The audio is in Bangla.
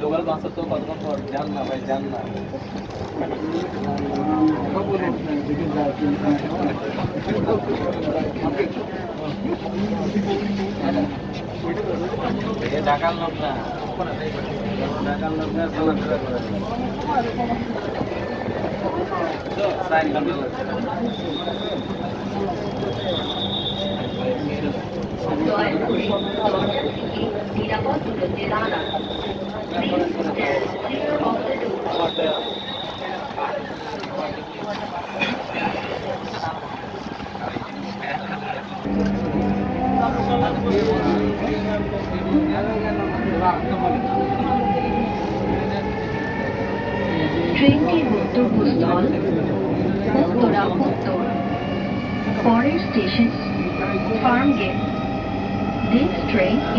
लोकल भाषा तो कदम पर ध्यान ना भाई ध्यान ना. ये ढाका लोग ना. ढाका लोग ना सब तो साइन कर दो দয়া করে দরজা থেকে নিরাপদ দূরত্বে দাঁড়ান Please উত্তরা উত্তর পরের station Farm Gate This train